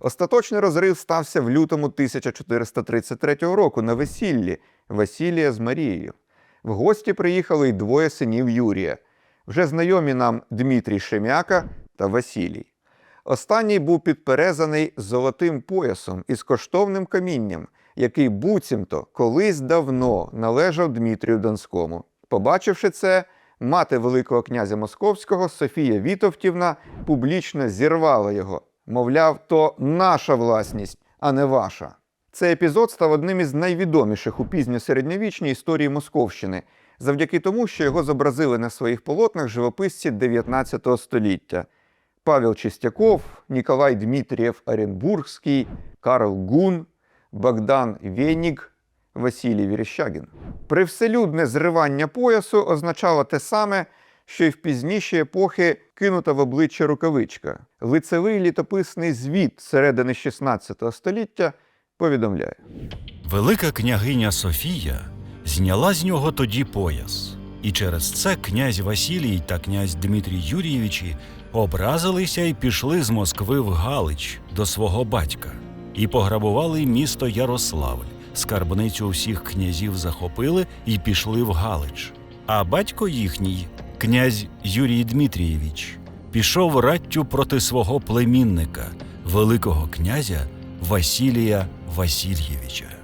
Остаточний розрив стався в лютому 1433 року на весіллі Василія з Марією. В гості приїхали й двоє синів Юрія, вже знайомі нам Дмитрій Шем'яка та Василій. Останній був підперезаний золотим поясом із коштовним камінням, який буцімто колись давно належав Дмитрію Донському. Побачивши це, мати Великого князя Московського Софія Вітовтівна публічно зірвала його. Мовляв, то наша власність, а не ваша. Цей епізод став одним із найвідоміших у пізньосередньовічній історії Московщини, завдяки тому, що його зобразили на своїх полотнах живописці 19 століття. Павел Чистяков, Ніколай Дмитрієв Оренбургський, Карл Гун, Богдан Вєнік, Василій Віріщагін. Привселюдне зривання поясу означало те саме, що й в пізніші епохи кинута в обличчя рукавичка. Лицевий літописний звіт середини 16 століття повідомляє. Велика княгиня Софія зняла з нього тоді пояс, і через це князь Василій та князь Дмитрій Юрійовичі образилися і пішли з Москви в Галич до свого батька і пограбували місто Ярославль. Скарбницю всіх князів захопили і пішли в Галич. А батько їхній, князь Юрій Дмитрієвич, пішов раттю проти свого племінника, великого князя Василія Васильєвича.